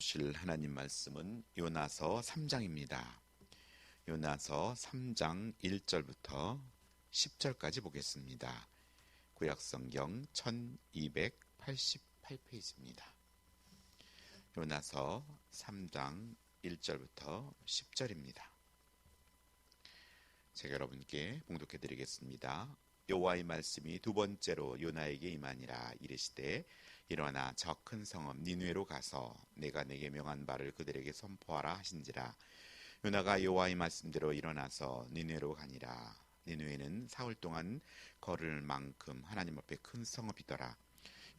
주실 하나님 말씀은 요나서 3장입니다. 요나서 3장 1절부터 10절까지 보겠습니다. 구약성경 1288페이지입니다. 요나서 3장 1절부터 10절입니다. 제가 여러분께 봉독해 드리겠습니다. 여호와의 말씀이 두 번째로 요나에게 임하니라 이르시되 일어나 저 큰 성읍 니누에로 가서 내가 내게 명한 바를 그들에게 선포하라 하신지라. 요나가 여호와의 말씀대로 일어나서 니누에로 가니라. 니누에는 사흘 동안 걸을 만큼 하나님 앞에 큰 성읍이더라.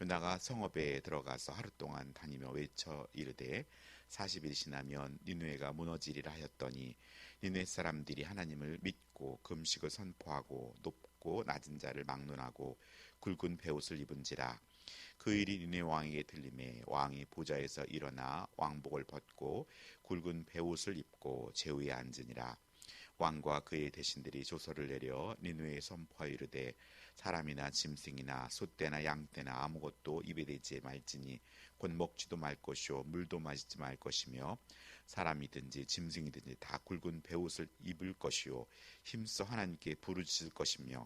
요나가 성읍에 들어가서 하루 동안 다니며 외쳐 이르되 40일 지나면 니누에가 무너지리라 하였더니 니누에 사람들이 하나님을 믿고 금식을 선포하고 높고 낮은 자를 막론하고 굵은 베옷을 입은지라 그 일이 니네 왕에게 들림에 왕이 보좌에서 일어나 왕복을 벗고 굵은 베옷을 입고 제위에 앉으니라. 왕과 그의 대신들이 조서를 내려 니누에 선포하여 이르되 사람이나 짐승이나 소떼나 양떼나 아무것도 입에 대지 말지니 곧 먹지도 말 것이요 물도 마시지 말 것이며 사람이든지 짐승이든지 다 굵은 베옷을 입을 것이요 힘써 하나님께 부르짖을 것이며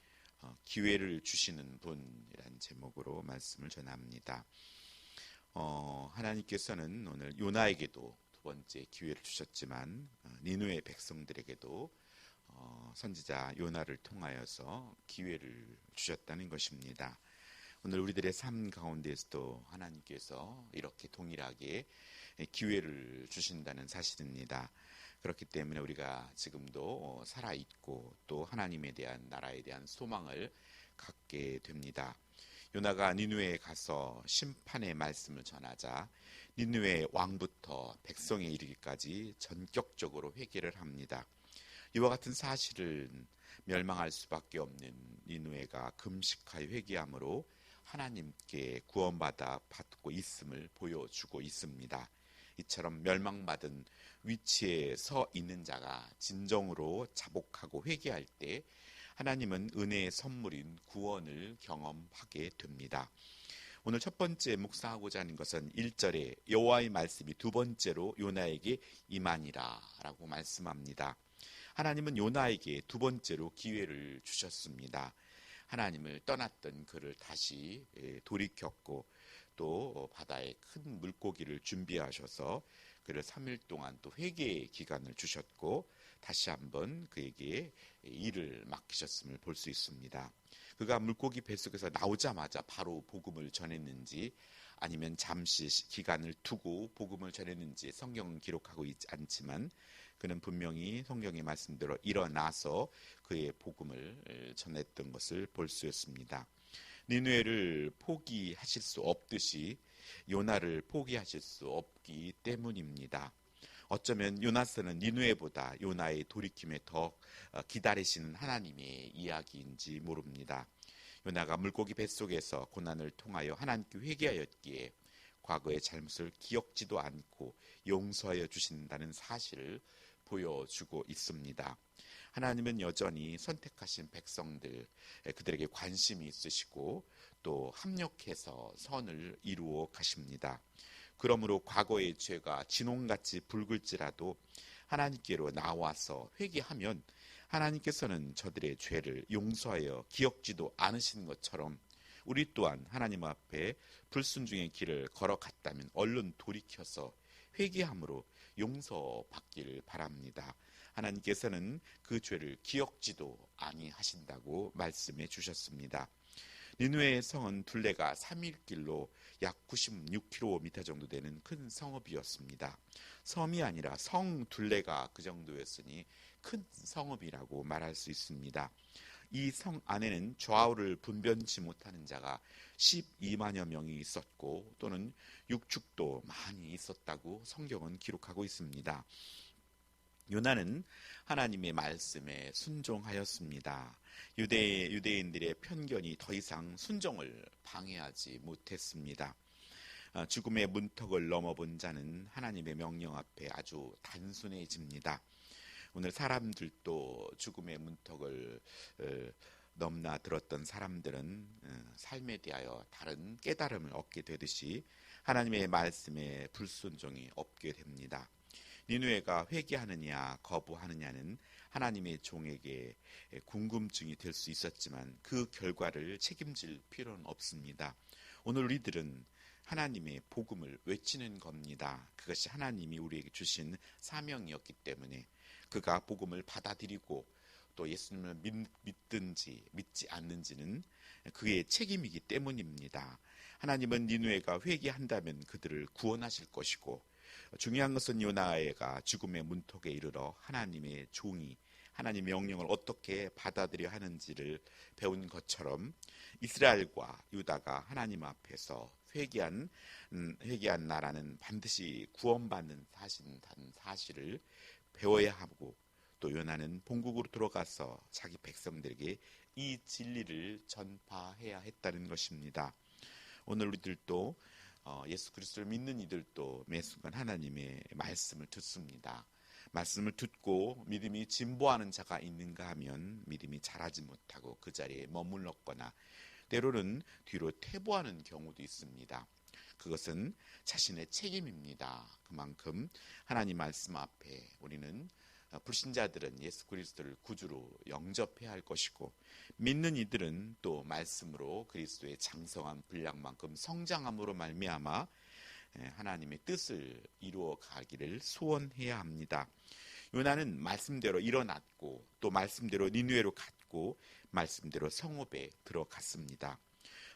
기회를 주시는 분이란 제목으로 말씀을 전합니다. 어, 하나님께서는 오늘 요나에게도 두 번째 기회를 주셨지만 어, 니누의 백성들에게도 어, 선지자 요나를 통하여서 기회를 주셨다는 것입니다. 오늘 우리들의 삶 가운데서도 하나님께서 이렇게 동일하게 기회를 주신다는 사실입니다. 그렇기 때문에 우리가 지금도 살아 있고 또 하나님에 대한 나라에 대한 소망을 갖게 됩니다. 요나가 니누에 가서 심판의 말씀을 전하자 니누의 왕부터 백성에 이르기까지 전격적으로 회개를 합니다. 이와 같은 사실은 멸망할 수밖에 없는 니누에가 금식하여 회개함으로 하나님께 구원받아 받고 있음을 보여주고 있습니다. 이처럼 멸망받은 위치에 서 있는 자가 진정으로 자복하고 회개할 때 하나님은 은혜의 선물인 구원을 경험하게 됩니다. 오늘 첫 번째 묵상하고자 하는 것은 1절에 여호와의 말씀이 두 번째로 요나에게 임하니라라고 말씀합니다. 하나님은 요나에게 두 번째로 기회를 주셨습니다. 하나님을 떠났던 그를 다시 돌이켰고 또 바다에 큰 물고기를 준비하셔서 그를 3일 동안 또 회개의 기간을 주셨고 다시 한번 그에게 일을 맡기셨음을 볼 수 있습니다. 그가 물고기 뱃속에서 나오자마자 바로 복음을 전했는지 아니면 잠시 기간을 두고 복음을 전했는지 성경은 기록하고 있지 않지만 그는 분명히 성경의 말씀대로 일어나서 그의 복음을 전했던 것을 볼 수 있습니다. 니누에를 포기하실 수 없듯이 요나를 포기하실 수 없기 때문입니다. 어쩌면 요나스는 니누에보다 요나의 돌이킴에 더 어, 기다리시는 하나님의 이야기인지 모릅니다. 요나가 물고기 뱃속에서 고난을 통하여 하나님께 회개하였기에 과거의 잘못을 기억지도 않고 용서하여 주신다는 사실을 보여주고 있습니다. 하나님은 여전히 선택하신 백성들 그들에게 관심이 있으시고 또 합력해서 선을 이루어 가십니다. 그러므로 과거의 죄가 진홍같이 붉을지라도 하나님께로 나와서 회개하면 하나님께서는 저들의 죄를 용서하여 기억지도 않으신 것처럼 우리 또한 하나님 앞에 불순종의 길을 걸어갔다면 얼른 돌이켜서 회개함으로 용서받기를 바랍니다. 하나님께서는 그 죄를 기억지도 아니하신다고 말씀해 주셨습니다. 니누의 성은 둘레가 3일 길로 약 96km 정도 되는 큰 성읍이었습니다. 섬이 아니라 성 둘레가 그 정도였으니 큰 성읍이라고 말할 수 있습니다. 이 성 안에는 좌우를 분변치 못하는 자가 12만여 명이 있었고 또는 육축도 많이 있었다고 성경은 기록하고 있습니다. 요나는 하나님의 말씀에 순종하였습니다. 유대 유대인들의 편견이 더 이상 순종을 방해하지 못했습니다. 아, 죽음의 문턱을 넘어본 자는 하나님의 명령 앞에 아주 단순해집니다. 오늘 사람들도 죽음의 문턱을 어, 넘나 들었던 사람들은 어, 삶에 대하여 다른 깨달음을 얻게 되듯이 하나님의 말씀에 불순종이 없게 됩니다. 니누에가 회개하느냐 거부하느냐는 하나님의 종에게 궁금증이 될 수 있었지만 그 결과를 책임질 필요는 없습니다. 오늘 우리들은 하나님의 복음을 외치는 겁니다. 그것이 하나님이 우리에게 주신 사명이었기 때문에 그가 복음을 받아들이고 또 예수님을 믿든지 믿지 않는지는 그의 책임이기 때문입니다. 하나님은 니누에가 회개한다면 그들을 구원하실 것이고 중요한 것은 요나에가 죽음의 문턱에 이르러 하나님의 종이 하나님 명령을 어떻게 받아들여 하는지를 배운 것처럼 이스라엘과 유다가 하나님 앞에서 회개한 음, 회개한 나라는 반드시 구원받는 사실 사실을 배워야 하고 또 요나는 본국으로 들어가서 자기 백성들에게 이 진리를 전파해야 했다는 것입니다. 오늘 우리들도 어, 예수 그리스도를 믿는 이들도 매 순간 하나님의 말씀을 듣습니다. 말씀을 듣고 믿음이 진보하는 자가 있는가 하면 믿음이 자라지 못하고 그 자리에 머물렀거나 때로는 뒤로 퇴보하는 경우도 있습니다. 그것은 자신의 책임입니다. 그만큼 하나님 말씀 앞에 우리는 어, 불신자들은 예수 그리스도를 구주로 영접해야 할 것이고 믿는 이들은 또 말씀으로 그리스도의 장성한 분량만큼 성장함으로 말미암아 하나님의 뜻을 이루어 가기를 소원해야 합니다. 요나는 말씀대로 일어났고 또 말씀대로 니누에로 갔고 말씀대로 성읍에 들어갔습니다.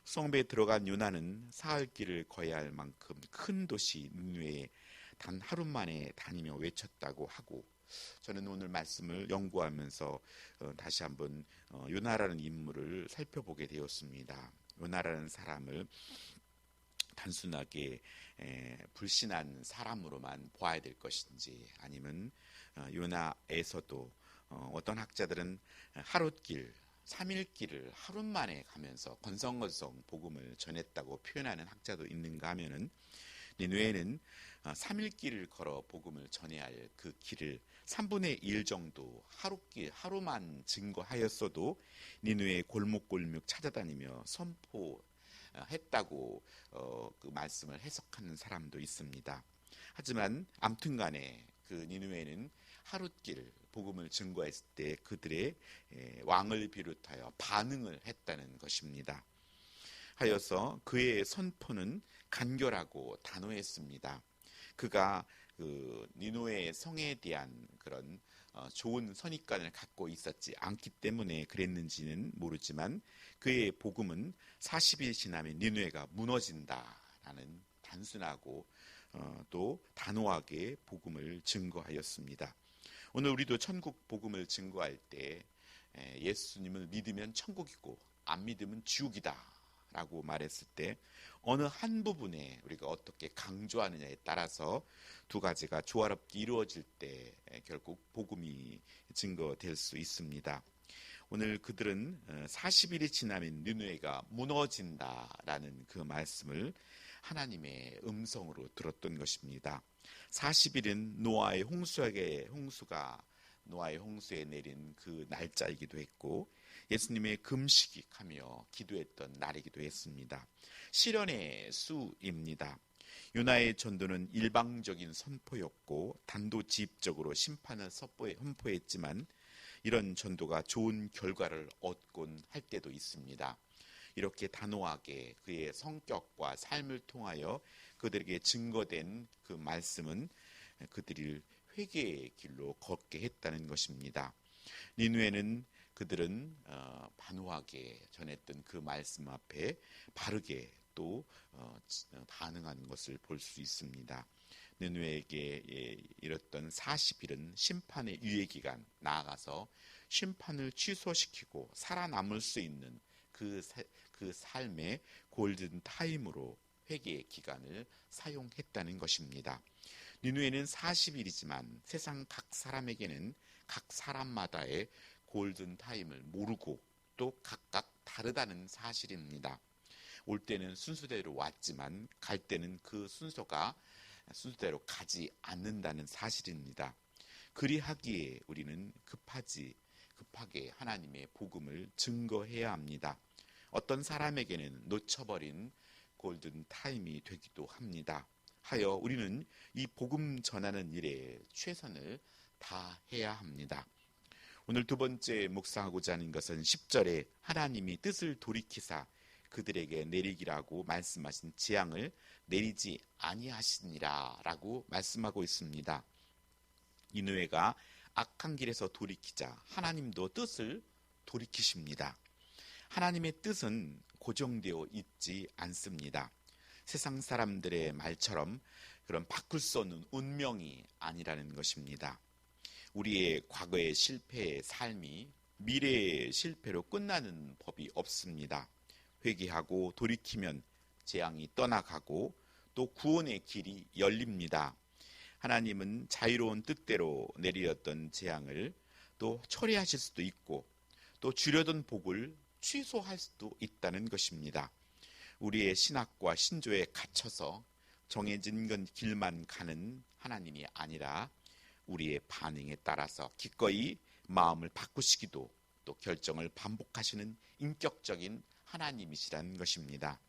성읍에 들어간 요나는 사흘 길을 거야 할 만큼 큰 도시 니누에 단 하루 만에 다니며 외쳤다고 하고 저는 오늘 말씀을 연구하면서 어, 다시 한번 어, 요나라는 인물을 살펴보게 되었습니다. 요나라는 사람을 단순하게 불신한 사람으로만 보아야 될 것인지 아니면 어, 요나에서도 어떤 학자들은 하룻길 3일길을 하루 만에 가면서 건성건성 복음을 전했다고 표현하는 학자도 있는가 하면은 니누에는 3일 길을 걸어 복음을 전해야 할 그 길을 3분의 1 정도 하루길 하루만 증거하였어도 니누의 골목골목 찾아다니며 선포했다고 어, 그 말씀을 해석하는 사람도 있습니다. 하지만 암튼간에 그 니누에는 하루길 복음을 증거했을 때 그들의 왕을 비롯하여 반응을 했다는 것입니다. 하여서 그의 선포는 간결하고 단호했습니다. 그가 그 니노의 성에 대한 그런 어, 좋은 선입관을 갖고 있었지 않기 때문에 그랬는지는 모르지만 그의 복음은 40일 지나면 니누에가 무너진다라는 단순하고 어, 또 단호하게 복음을 증거하였습니다. 오늘 우리도 천국 복음을 증거할 때 예수님을 믿으면 천국이고 안 믿으면 지옥이다 라고 말했을 때 어느 한 부분에 우리가 어떻게 강조하느냐에 따라서 두 가지가 조화롭게 이루어질 때 결국 복음이 증거될 수 있습니다. 오늘 그들은 40일이 어, 지나면 느누에가 무너진다라는 그 말씀을 하나님의 음성으로 들었던 것입니다. 40일은 노아의 홍수에게 홍수가 노아의 홍수에 내린 그 날짜이기도 했고 예수님의 금식하며 기도했던 날이기도 했습니다. 시련의 수입니다. 유나의 전도는 일방적인 선포였고 단도직입적으로 심판을 선포했지만 이런 전도가 좋은 결과를 얻곤 할 때도 있습니다. 이렇게 단호하게 그의 성격과 삶을 통하여 그들에게 증거된 그 말씀은 그들을 회개의 길로 걷게 했다는 것입니다. 니누에는 그들은 어, 반호하게 전했던 그 말씀 앞에 바르게 또 어, 반응하는 것을 볼 수 있습니다. 느누에게 예, 이뤘던 40일은 심판의 유예 기간 나아가서 심판을 취소시키고 살아남을 수 있는 그, 그 삶의 골든 타임으로 회개의 기간을 사용했다는 것입니다. 니누에는 40일이지만 세상 각 사람에게는 각 사람마다의 골든 타임을 모르고 또 각각 다르다는 사실입니다. 올 때는 순서대로 왔지만 갈 때는 그 순서가 순서대로 가지 않는다는 사실입니다. 그리하기에 우리는 급하지 급하게 하나님의 복음을 증거해야 합니다. 어떤 사람에게는 놓쳐버린 골든 타임이 되기도 합니다. 하여 우리는 이 복음 전하는 일에 최선을 다해야 합니다. 오늘 두 번째 묵상하고자 하는 것은 10절에 하나님이 뜻을 돌이키사 그들에게 내리기라고 말씀하신 재앙을 내리지 아니하시니라라고 말씀하고 있습니다. 이누에가 악한 길에서 돌이키자 하나님도 뜻을 돌이키십니다. 하나님의 뜻은 고정되어 있지 않습니다. 세상 사람들의 말처럼 그런 바꿀 수 없는 운명이 아니라는 것입니다. 우리의 과거의 실패의 삶이 미래의 실패로 끝나는 법이 없습니다. 회개하고 돌이키면 재앙이 떠나가고 또 구원의 길이 열립니다. 하나님은 자유로운 뜻대로 내리었던 재앙을 또 처리하실 수도 있고 또 주려던 복을 취소할 수도 있다는 것입니다. 우리의 신학과 신조에 갇혀서 정해진 건 길만 가는 하나님이 아니라 우리의 반응에 따라서 기꺼이 마음을 바꾸시기도 또 결정을 반복하시는 인격적인 하나님이시라는 것입니다.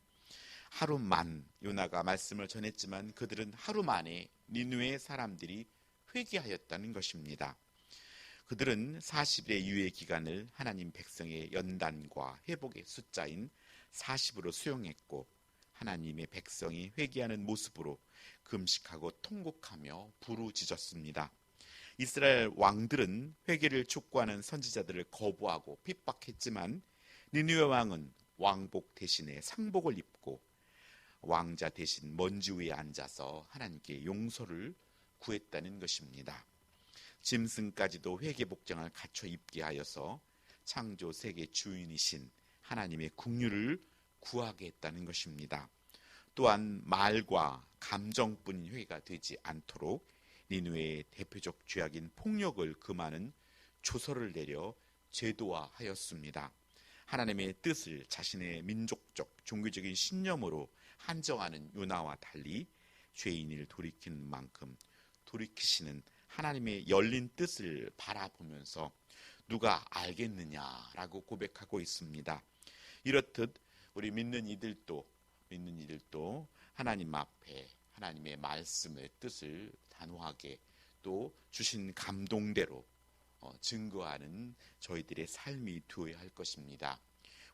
하루만 요나가 말씀을 전했지만 그들은 하루 만에 니누의 사람들이 회개하였다는 것입니다. 그들은 40일의 유예 기간을 하나님 백성의 연단과 회복의 숫자인 40으로 수용했고 하나님의 백성이 회개하는 모습으로 금식하고 통곡하며 부르짖었습니다. 이스라엘 왕들은 회개를 촉구하는 선지자들을 거부하고 핍박했지만 니누의 왕은 왕복 대신에 상복을 입고 왕자 대신 먼지 위에 앉아서 하나님께 용서를 구했다는 것입니다. 짐승까지도 회개 복장을 갖춰 입게 하여서 창조 세계 주인이신 하나님의 국류를 구하게 했다는 것입니다. 또한 말과 감정뿐인 회개가 되지 않도록 니누의 대표적 죄악인 폭력을 금하는 조서를 내려 제도화하였습니다. 하나님의 뜻을 자신의 민족적 종교적인 신념으로 한정하는 요나와 달리 죄인을 돌이키는 만큼 돌이키시는 하나님의 열린 뜻을 바라보면서 누가 알겠느냐라고 고백하고 있습니다. 이렇듯 우리 믿는 이들도 믿는 이들도 하나님 앞에 하나님의 말씀의 뜻을 단호하게 또 주신 감동대로 어, 증거하는 저희들의 삶이 되어야 할 것입니다.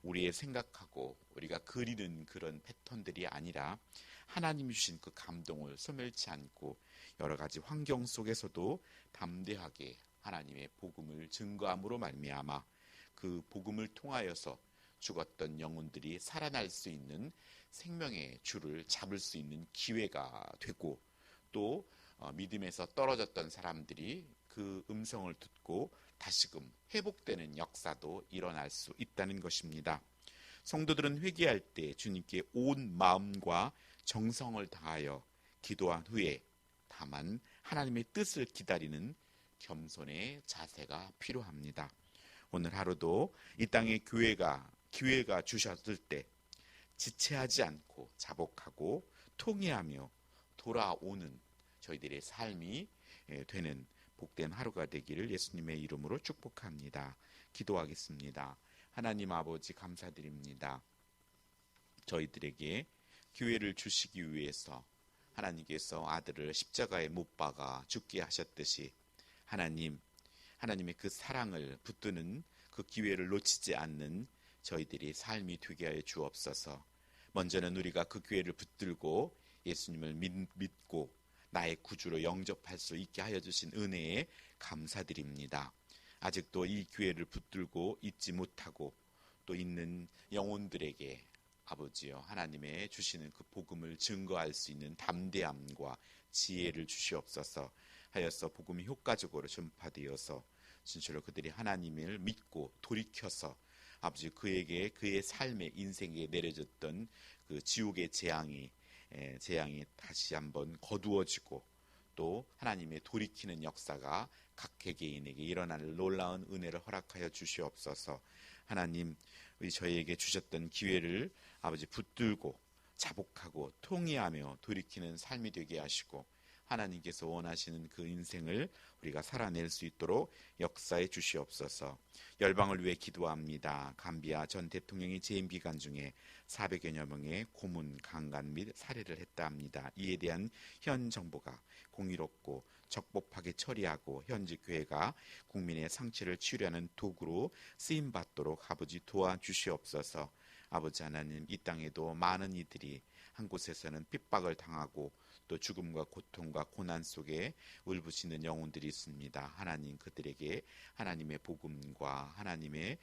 우리의 생각하고 우리가 그리는 그런 패턴들이 아니라 하나님이 주신 그 감동을 소멸치 않고 여러 가지 환경 속에서도 담대하게 하나님의 복음을 증거함으로 말미암아 그 복음을 통하여서 죽었던 영혼들이 살아날 수 있는 생명의 줄을 잡을 수 있는 기회가 되고 또 어, 믿음에서 떨어졌던 사람들이 그 음성을 듣고 다시금 회복되는 역사도 일어날 수 있다는 것입니다. 성도들은 회개할 때 주님께 온 마음과 정성을 다하여 기도한 후에 다만 하나님의 뜻을 기다리는 겸손의 자세가 필요합니다. 오늘 하루도 이 땅의 교회가 기회가 주셨을 때 지체하지 않고 자복하고 통회하며 돌아오는 저희들의 삶이 되는 복된 하루가 되기를 예수님의 이름으로 축복합니다. 기도하겠습니다. 하나님 아버지 감사드립니다. 저희들에게 기회를 주시기 위해서 하나님께서 아들을 십자가에 못 박아 죽게 하셨듯이 하나님 하나님의 그 사랑을 붙드는 그 기회를 놓치지 않는 저희들이 삶이 되게 하여 주옵소서. 먼저는 우리가 그 기회를 붙들고 예수님을 믿, 고 나의 구주로 영접할 수 있게 하여 주신 은혜에 감사드립니다. 아직도 이 기회를 붙들고 있지 못하고 또 있는 영혼들에게 아버지여 하나님의 주시는 그 복음을 증거할 수 있는 담대함과 지혜를 주시옵소서 하여서 복음이 효과적으로 전파되어서 진실로 그들이 하나님을 믿고 돌이켜서 아버지 그에게 그의 삶의 인생에 내려졌던 그 지옥의 재앙이 재앙이 다시 한번 거두어지고 또 하나님의 돌이키는 역사가 각 개개인에게 일어날 놀라운 은혜를 허락하여 주시옵소서. 하나님, 우리 저희에게 주셨던 기회를 아버지 붙들고 자복하고 통의하며 돌이키는 삶이 되게 하시고 하나님께서 원하시는 그 인생을 우리가 살아낼 수 있도록 역사해 주시옵소서. 열방을 위해 기도합니다. 감비아 전 대통령이 재임 기간 중에 400여여 명의 고문, 강간 및 살해를 했다 합니다. 이에 대한 현 정부가 공의롭고 적법하게 처리하고 현지 교회가 국민의 상처를 치유하는 도구로 쓰임 받도록 아버지 도와주시옵소서. 아버지 하나님 이 땅에도 많은 이들이 한 곳에서는 핍박을 당하고 또 죽음과 고통과 고난 속에 울부짖는 영혼들이 있습니다. 하나님 그들에게 하나님의 복음과 하나님의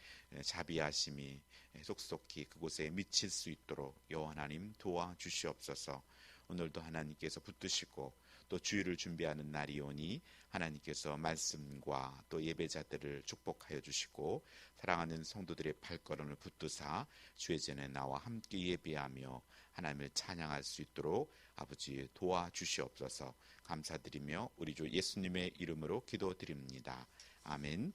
자비하심이 속속히 그곳에 미칠 수 있도록 여호와 하나님 도와 주시옵소서. 오늘도 하나님께서 붙드시고 또 주일을 준비하는 날이 오니 하나님께서 말씀과 또 예배자들을 축복하여 주시고 사랑하는 성도들의 발걸음을 붙드사 주의 전에 나와 함께 예배하며 하나님을 찬양할 수 있도록 아버지 도와주시옵소서 감사드리며 우리 주 예수님의 이름으로 기도드립니다. 아멘.